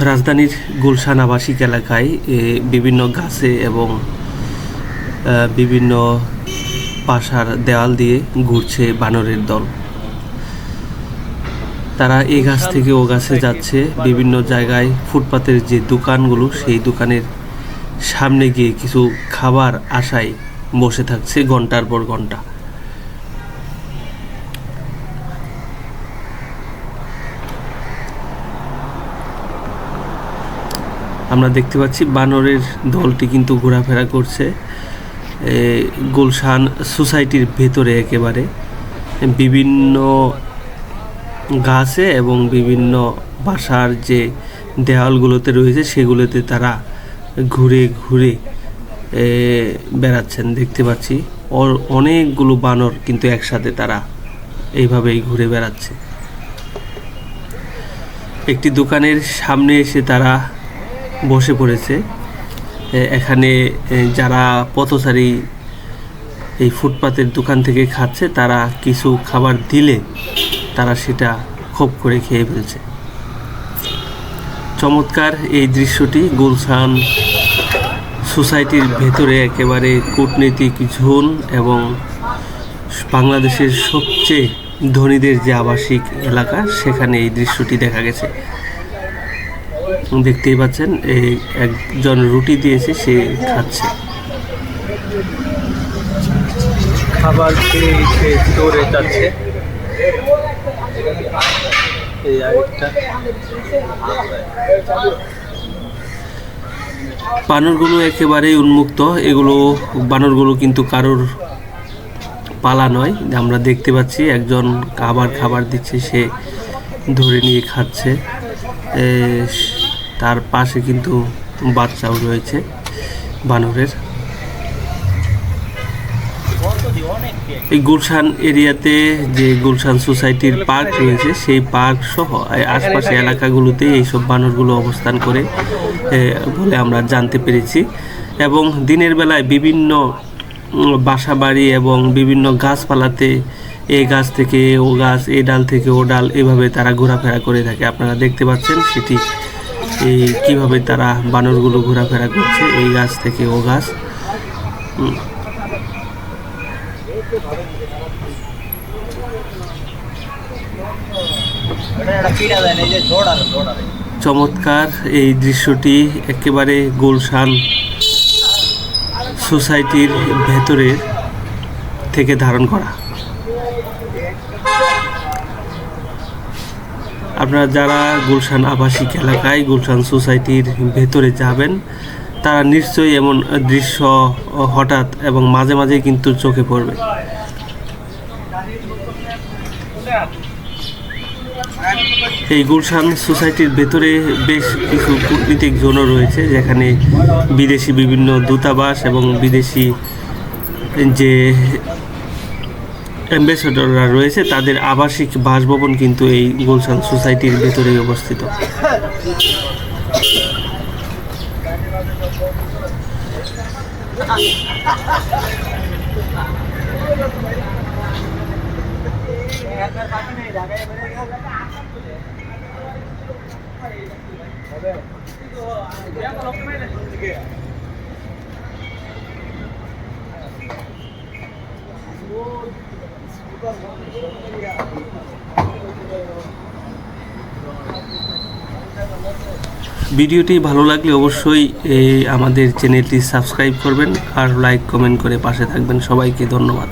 রাজধানীর গুলশান আবাসিক এলাকায় এ, বিভিন্ন গাছে এবং বিভিন্ন পাশার দেওয়াল দিয়ে ঘুরছে বানরের দল। তারা এই গাছ থেকে ও গাছে যাচ্ছে। বিভিন্ন জায়গায় ফুটপাতের যে দোকানগুলো সেই দোকানের সামনে গিয়ে কিছু খাবার আশায় বসে থাকছে ঘণ্টার পর ঘণ্টা। আমরা দেখতে পাচ্ছি বানরের দলটি কিন্তু ঘোরাফেরা করছে। গুলশান সোসাইটির ভেতরে একেবারে। বিভিন্ন গাছে এবং বিভিন্ন বাসার যে দেওয়ালগুলোতে রয়েছে, সেগুলোতে তারা ঘুরে ঘুরে বেড়াচ্ছেন। দেখতে পাচ্ছি অনেকগুলো বানর কিন্তু একসাথে তারা এইভাবেই ঘুরে বেড়াচ্ছে। একটি দোকানের সামনে এসে তারা বসে পড়েছে। এখানে যারা পথচারী এই ফুটপাতের দোকান থেকে খাচ্ছে, তারা কিছু খাবার দিলে তারা সেটা খোপ করে খেয়ে ফেলছে। চমৎকার এই দৃশ্যটি গুলশান সোসাইটির ভেতরে একেবারে কূটনৈতিক ঝোন এবং বাংলাদেশের সবচেয়ে ধনীদের যে আবাসিক এলাকা, সেখানে এই দৃশ্যটি দেখা গেছে। দেখতেই পাচ্ছেন এই একজন রুটি দিয়েছে সে খাচ্ছে। খাবার খেয়ে দৌড়ে যাচ্ছে। এই আরেকটা। বানরগুলো একেবারেই উন্মুক্ত। এগুলো বানরগুলো কিন্তু কারোর পালা নয়। আমরা দেখতে পাচ্ছি একজন খাবার খাবার দিচ্ছে সে ধরে নিয়ে খাচ্ছে। তার পাশে কিন্তু বাচ্চাও রয়েছে, বানরের। এই গুলশান এরিয়াতে যে গুলশান সোসাইটির পার্ক রয়েছে, সেই পার্ক সহ, এই আশপাশে এলাকাগুলোতে এইসব বানরগুলো অবস্থান করে বলে আমরা জানতে পেরেছি। এবং দিনের বেলায় বিভিন্ন বাসা বাড়ি এবং বিভিন্ন গাছপালাতে এ গাছ থেকে ও গাছ এই ডাল থেকে ও ডাল, এভাবে তারা ঘোরাফেরা করে থাকে। আপনারা দেখতে পাচ্ছেন সেটি এই কীভাবে তারা বানরগুলো ঘোরাফেরা করছে, এই গাছ থেকে ও গাছ। চমৎকার এই দৃশ্যটি একেবারে গুলশান সোসাইটির ভেতরে থেকে ধারণ করা। আপনারা যারা গুলশান আবাসিক এলাকায়, গুলশান সোসাইটির ভেতরে যাবেন, তারা নিশ্চয়ই এমন দৃশ্য হঠাৎ এবং মাঝে মাঝে কিন্তু চোখে পড়বে। এই গুলশান সোসাইটির ভেতরে বেশ কিছু কূটনীতিক জোনও রয়েছে, যেখানে বিদেশি বিভিন্ন দূতাবাস এবং বিদেশি যে অ্যাম্বাসেডররা রয়েছে তাদের আবাসিক বাসভবন কিন্তু এই গুলশান সোসাইটির ভেতরেই অবস্থিত। ভিডিওটি ভালো লাগলে অবশ্যই আমাদের চ্যানেলটি সাবস্ক্রাইব করবেন আর লাইক, কমেন্ট করে পাশে থাকবেন। সবাইকে ধন্যবাদ।